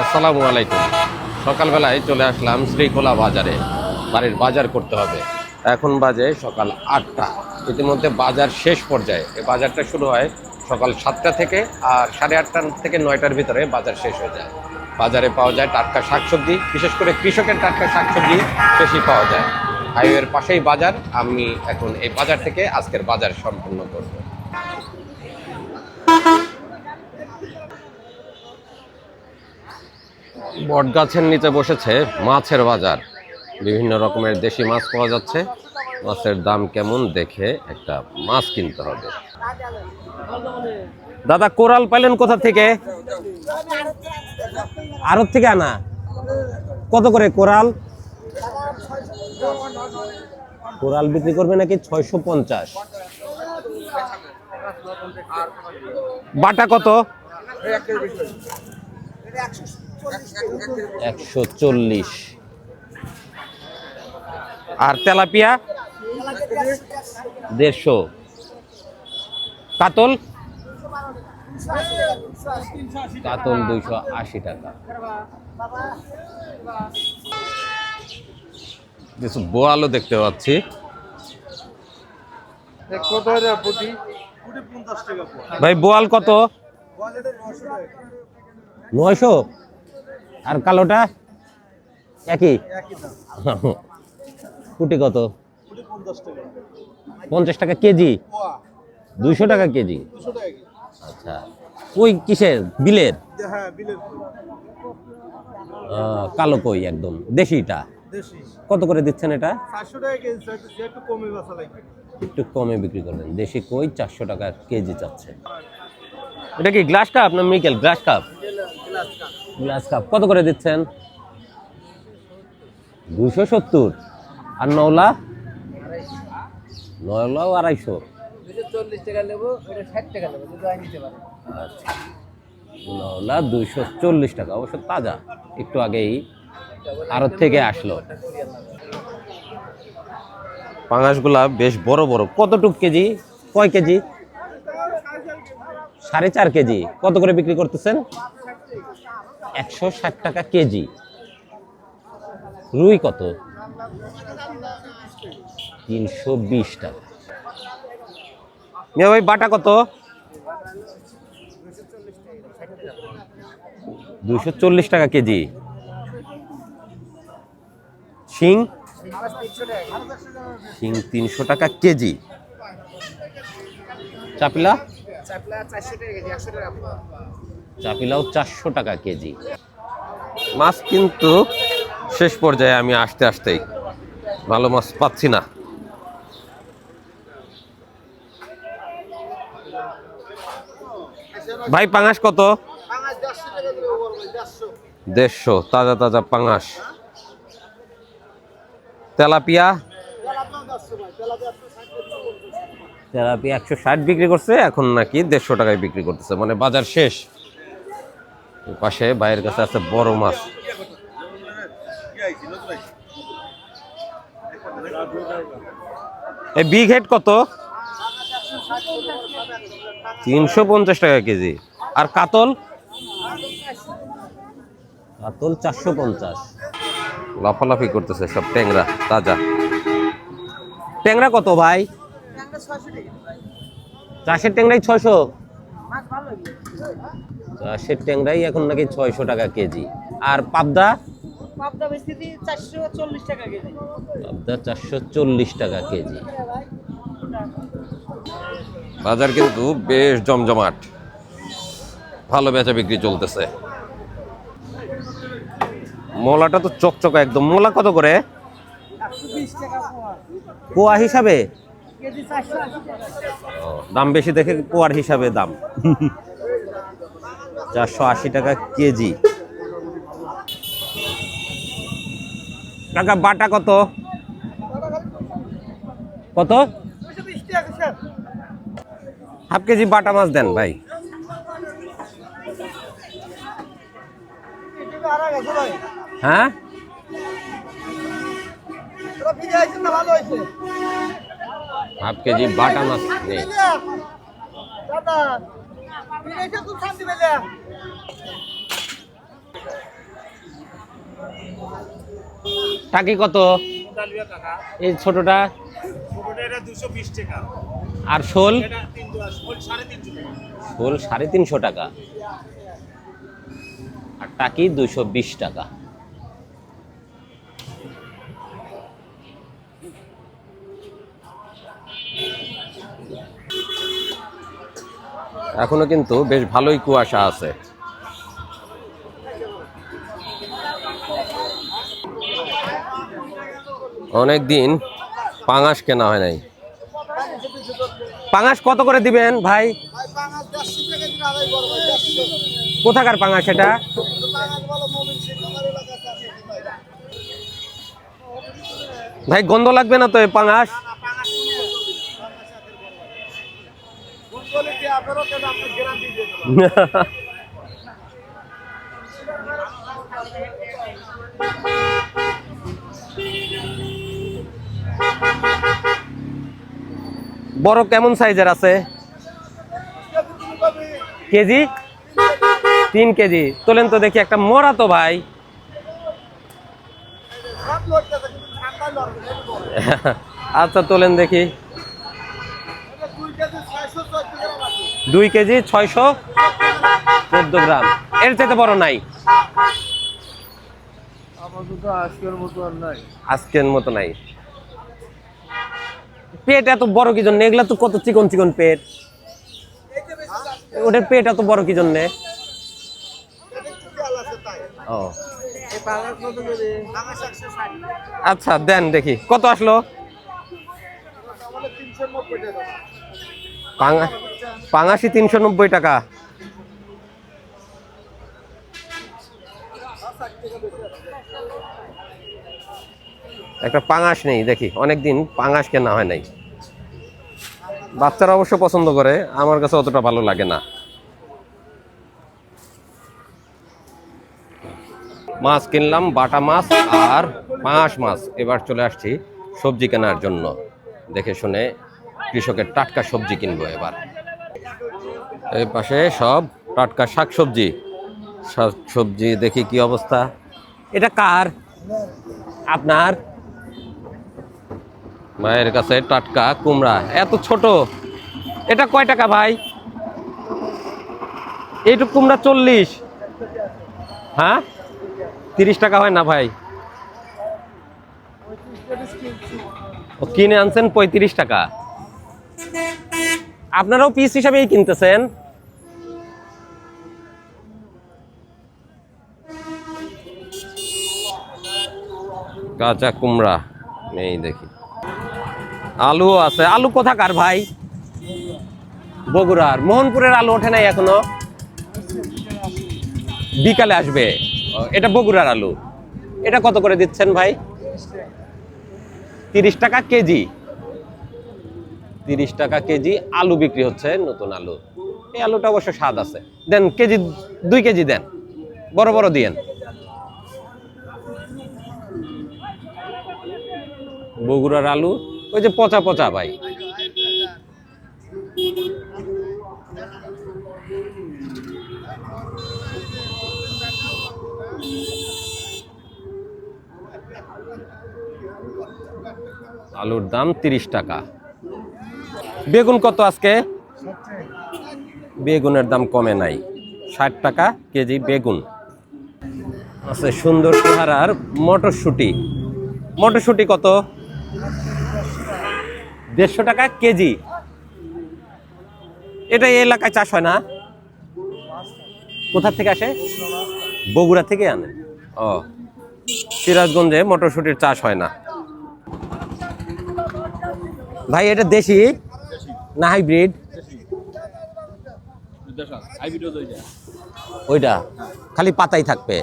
আসসালামু আলাইকুম। সকালবেলায় চলে আসলাম শ্রীকোলা বাজারে। বাড়ির বাজার করতে হবে। এখন বাজে সকাল আটটা। ইতিমধ্যে বাজার শেষ পর্যায়ে। এই বাজারটা শুরু হয় সকাল সাতটা থেকে আর সাড়ে আটটা থেকে নয়টার ভিতরে বাজার শেষ হয়ে যায়। বাজারে পাওয়া যায় টাটকা শাকসবজি। বিশেষ করে কৃষকের টাটকা শাকসবজি বেশি পাওয়া যায়। হাইওয়ের পাশেই বাজার। আমি এখন এই বাজার থেকে আজকের বাজার সম্পন্ন করব। বট গাছের নিচে বসেছে মাছের বাজার। বিভিন্ন রকমের দেশি মাছ পাওয়া যাচ্ছে। মাছের দাম কেমন দেখে একটা মাছ কিনতে হবে। দাদা, কোরাল পাইলেন কোথা থেকে? আরব থেকে আনা। কত করে কোরাল? কোরাল বিক্রি করবে নাকি ছয়শো পঞ্চাশ? বাটা কত? একশো চল্লিশ। আর তেলাপিয়া? দেড়শো। কাতল? কাতল দুইশো আশি টাকা। কিছু বোয়ালও দেখতে পাচ্ছি। ভাই বোয়াল কত? নয়শো? আর কালোটা একই? কুটি কত? পঞ্চাশ টাকা কেজি? দুইশো টাকা কেজি? আচ্ছা। কই কিসের? বিলের? কালো কই একদম। দেশিটা? কত করে দিচ্ছেন এটা? একটু কমে বিক্রি করবেন। দেশি কই চারশো টাকা কেজি চাচ্ছে এটা কি গ্লাস কাপ না Mikel? Glass cup? Glass cup. কত করে দিচ্ছেন? দুশো সত্তর। আর নওলা? নওলাও আড়াইশো। দুশো চল্লিশ টাকা নেব এটা ষাট টাকা নেব যদি আই নিতে পারে। আচ্ছা। নওলা দুইশো চল্লিশ টাকা অবশ্য তাজা। একটু আগেই আড়ত থেকে আসলো। পাঙাশগুলা বেশ বড় বড়। কতটুক কেজি? কয় কেজি? সাড়ে চার কেজি। কত করে বিক্রি করতেছেন? একশো ষাট টাকা কেজি। রুই কত? তিনশো বিশ টাকা। মিয়া ভাই, বাটা কত? দুশো চল্লিশ টাকা কেজি। শিং? শিং তিনশো টাকা কেজি। চাপিলা? চাপলা চারশো টাকা কেজি, একশো টাকা। চাপিলাও চারশো টাকা কেজি। মাছ কিন্তু শেষ পর্যায়ে আমি আসতে আসতেই ভালো মাছ পাচ্ছি না। ভাই পাঙাশ কত? দেড়শো তাজা তাজা পাঙাশ। তেলাপিয়া? তেলাপিয়া তেলাপিয়া একশো ষাট বিক্রি করছে এখন নাকি দেড়শো টাকায় বিক্রি করতেছে মানে বাজার শেষ। পাশে ভাইয়ের কাছে আছে বড় মাছ। এই বিগ হেড কত? তিনশো পঞ্চাশ টাকা কেজি। আর কাতল? কাতল চারশো পঞ্চাশ। লাফালাফি করতেছে সব ট্যাংরা তাজা। ট্যাংরা কত ভাই? চাষের ট্যাংরাই ছয়শো। চাষের ট্যাংরাই এখন নাকি ছয়শো টাকা কেজি। আর পাবদা? পাবদা বেশি চারশো চল্লিশ টাকা কেজি। পাবদা চারশো চল্লিশ টাকা কেজি। বাজার কিন্তু বেশ জমজমাট। ভালো বেচা বিক্রি চলতেছে। মোলাটা তো চকচকা একদম। মোলা কত করে? পোয়া হিসাবে? দাম বেশি দেখে পোয়ার হিসাবে দাম। চারশো আশি টাকা কেজি। কাকা, বাটা কত? কত? টাকা হাফ কেজি বাটা মাছ দেন ভাই। হ্যাঁ? হাফ কেজি বাটা মাছ নেই। টাকি কত? এই ছোটটা? আর শোল? শোল সাড়ে তিনশো টাকা। আর টাকি দুশো বিশ টাকা। এখনও কিন্তু বেশ ভালোই কুয়াশা আছে। অনেক দিন পাঙাশ কেনা হয় নাই। পাঙাশ কত করে দিবেন ভাই? কোথাকার পাঙাশ এটা? ভাই, গন্ধ লাগবে না তো পাঙাশ পাঙাশ? কোন বড় কেমন সাইজের আছে? কেজি? তিন কেজি। তোলেন তো দেখি একটা মরা তো ভাই। আচ্ছা তোলেন দেখি। দুই কেজি ছয়শো চোদ্দ গ্রাম। এর চাইতে বড় নাই। আজকের মতো নাই। পেট এত বড় কি জন্য এগুলা তো কত চিকন চিকন পেট? ওটার পেট এত বড় কি জন্য ও। আচ্ছা দেন দেখি। কত আসলো? পাঙাশি তিনশো নব্বই টাকা। একটা পাঙাশ নেই, দেখি। অনেকদিন পাঙাশ কেনা হয় নাই। বাচ্চারা অবশ্য পছন্দ করে, আমার কাছে অতটা ভালো লাগে না। মাছ কিনলাম, বাটা মাছ আর পাঙাশ মাছ। এবার চলে আসছি সবজি কেনার জন্য। দেখে শুনে কৃষকের টাটকা সবজি কিনবো এবার। এই পাশে সব টাটকা শাক সবজি শাক সবজি দেখি কি অবস্থা। এটা কার? আপনার? মায়ের কাছে টাটকা কুমড়া এত ছোট। এটা কয় টাকা ভাই? এইটুক কুমড়া চল্লিশ। হ্যাঁ? তিরিশ টাকা হয় না ভাই? ও কিনে আনছেন পঁয়ত্রিশ টাকা। আপনারাও পিস হিসাবেই কিনতেছেন? কাঁচা কুমড়া নেই দেখি। আলু আছে। আলু কোথাকার ভাই? বগুড়ার। মোহনপুরের আলু ওঠে নাই এখনও? বিকালে আসবে। এটা বগুড়ার আলু। এটা কত করে দিচ্ছেন ভাই? তিরিশ টাকা কেজি। তিরিশ টাকা কেজি আলু বিক্রি হচ্ছে নতুন আলু। এই আলুটা অবশ্য স্বাদ আছে। দেন কেজি, দুই কেজি দেন। বড় বড় দিয়েন। বগুড়ার আলু, ওই যে পচা পচা ভাই। আলুর দাম তিরিশ টাকা। বেগুন কত আজকে? বেগুনের দাম কমে নাই। ষাট টাকা কেজি বেগুন। আছে সুন্দর চেহারার মটরশুঁটি। মটরশুঁটি কত? দেড়শো টাকা কেজি। এটা এই এলাকায় চাষ হয় না? কোথা থেকে আসে? বগুড়া থেকে আনে। ও, সিরাজগঞ্জে মটরশুঁটির চাষ হয় না। ভাই, এটা দেশি না হাইব্রিড? ওইটা, খালি পাতাই থাকবে।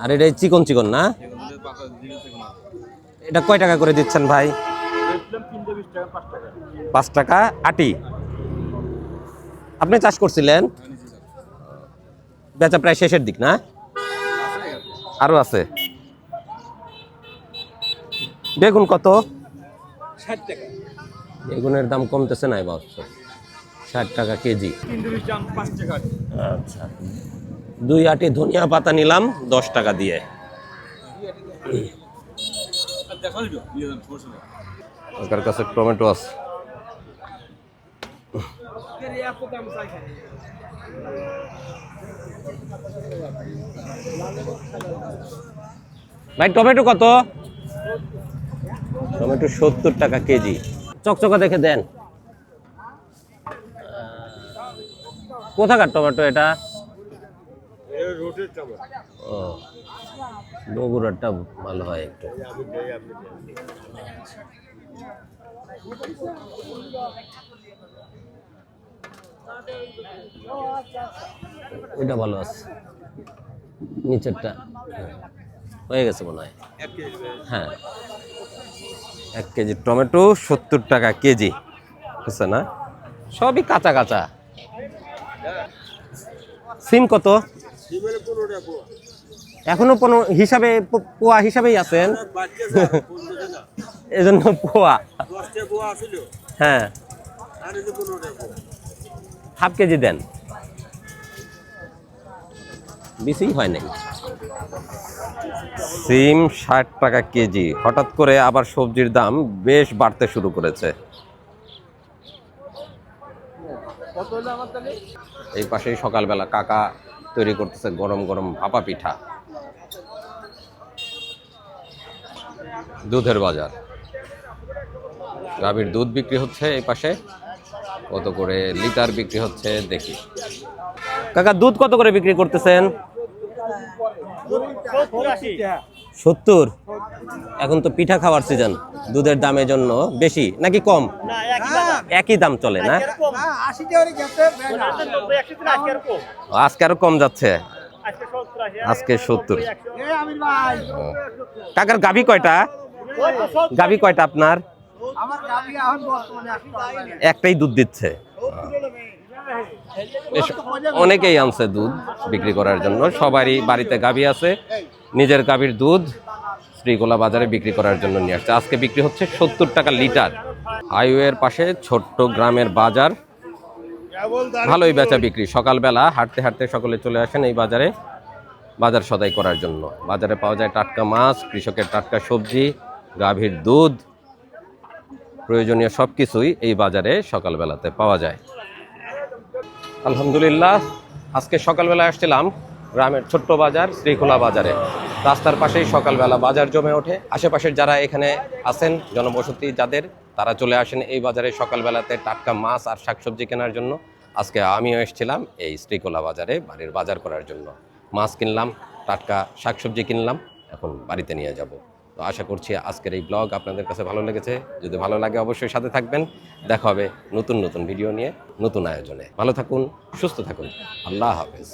আর এটা চিকন চিকন না? এটা কয় টাকা করে দিচ্ছেন ভাই? পাঁচ টাকা। আটি। আপনি চাষ করছিলেন? বেচা প্রায় শেষের দিক না? আরও আছে। বেগুন কত? ষাট টাকা। বেগুনের দাম কমতেছে না এবার। ষাট টাকা কেজি। আচ্ছা। দুই আটি ধনিয়া পাতা নিলাম দশ টাকা দিয়ে। কাছে টমেটো আছে। ভাই টমেটো কত? টমেটো সত্তর টাকা কেজি। চকচকা দেখে দেন। কোথাকার টমেটো এটা? ও। বগুড়ারটা ভালো হয় একটু। ওইটা ভালো আছে। নিচেরটা হ্যাঁ। হয়ে গেছে মনে হয়। হ্যাঁ। এক কেজি টমেটো সত্তর টাকা কেজি, বুঝছে না? সবই কাঁচা কাঁচা। সিম কত? এখনও কোনো হিসাবে পোয়া হিসাবেই আছেন। এজন্য পোয়া। হ্যাঁ। হাফ কেজি দেন। বেশি হয় নাই। সিম ষাট টাকা কেজি। হঠাৎ করে আবার সবজির দাম বেশ বাড়তে শুরু করেছে। এই পাশেই সকালবেলা কাকা তৈরি করতেছে গরম গরম ভাপা পিঠা। দুধের বাজার। গাভীর দুধ বিক্রি হচ্ছে এই পাশে। কত করে লিটার বিক্রি হচ্ছে দেখি। কাকা দুধ কত করে বিক্রি করতেছেন? সত্তর? এখন তো পিঠা খাওয়ার সিজন দুধের দামের জন্য বেশি নাকি কম? একই দাম চলে না? আজকে আরও কম যাচ্ছে। আজকে সত্তর। কাকার গাভী কয়টা? গাভী কয়টা আপনার? গাবি একটাই দুধ দিচ্ছে। অনেকেই আনছে দুধ বিক্রি করার জন্য। সবারই বাড়িতে গাভী আছে। নিজের গাভীর দুধ শ্রীগোলা বাজারে বিক্রি করার জন্য নিয়ে আসছে। আজকে বিক্রি হচ্ছে সত্তর টাকা লিটার। হাইওয়ের পাশে ছোট্ট গ্রামের বাজার। ভালোই বেচা বিক্রি। সকালবেলা হাঁটতে হাঁটতে সকলে চলে আসেন এই বাজারে। বাজার সদাই করার জন্য। বাজারে পাওয়া যায় টাটকা মাছ কৃষকের টাটকা সবজি। গাভীর দুধ, প্রয়োজনীয় সব কিছুই এই বাজারে সকালবেলাতে পাওয়া যায়। আলহামদুলিল্লাহ, আজকে সকালবেলা আসছিলাম গ্রামের ছোট্ট বাজার, শ্রীখোলা বাজারে। রাস্তার পাশেই সকালবেলা বাজার জমে ওঠে। আশেপাশের যারা এখানে আছেন, জনবসতি যাদের, তারা চলে আসেন এই বাজারে সকালবেলাতে টাটকা মাছ আর শাকসবজি কেনার জন্য। আজকে আমিও এসেছিলাম এই শ্রীকোলা বাজারে বাড়ির বাজার করার জন্য। মাছ কিনলাম, টাটকা শাকসবজি কিনলাম, এখন বাড়িতে নিয়ে যাব। তো আশা করছি আজকের এই ব্লগ আপনাদের কাছে ভালো লেগেছে। যদি ভালো লাগে অবশ্যই সাথে থাকবেন। দেখা হবে নতুন নতুন ভিডিও নিয়ে, নতুন আয়োজনে। ভালো থাকুন, সুস্থ থাকুন। আল্লাহ হাফেজ।